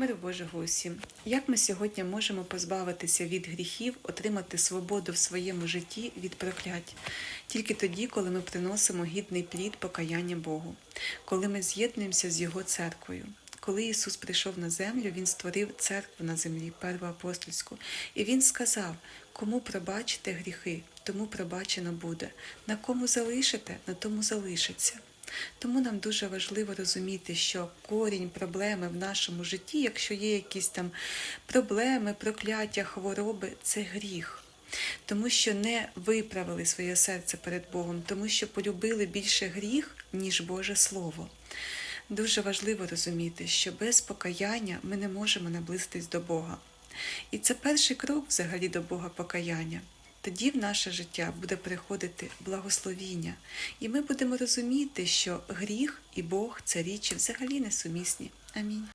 Миру Божого усім. Як ми сьогодні можемо позбавитися від гріхів, отримати свободу в своєму житті від проклять? Тільки тоді, коли ми приносимо гідний плід покаяння Богу, коли ми з'єднуємося з Його церквою. Коли Ісус прийшов на землю, Він створив церкву на землі, первоапостольську, і Він сказав: кому пробачите гріхи, тому пробачено буде. На кому залишите, на тому залишиться. Тому нам дуже важливо розуміти, що корінь проблеми в нашому житті, якщо є якісь там проблеми, прокляття, хвороби, це гріх. Тому що не виправили своє серце перед Богом, тому що полюбили більше гріх, ніж Боже Слово. Дуже важливо розуміти, що без покаяння ми не можемо наблизитись до Бога. І це перший крок взагалі до Бога покаяння. Тоді в наше життя буде приходити благословіння, і ми будемо розуміти, що гріх і Бог це річі взагалі несумісні. Амінь.